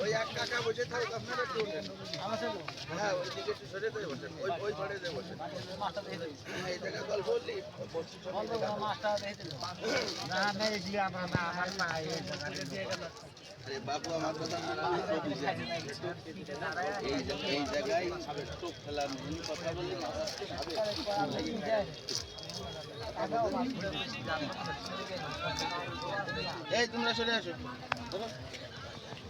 ওই এক কাকা বসে থাকুক আপনারা একটু হ্যাঁ ওই দিকে একটু সরে বসেন। ওই ওই ঘরে দিয়ে বসেন। হ্যাঁ, এই গল্প বললি? আরে বাবু আমার কথা। এই জায়গায় চোখ কথা বললি এই তোমরা সরে আসো।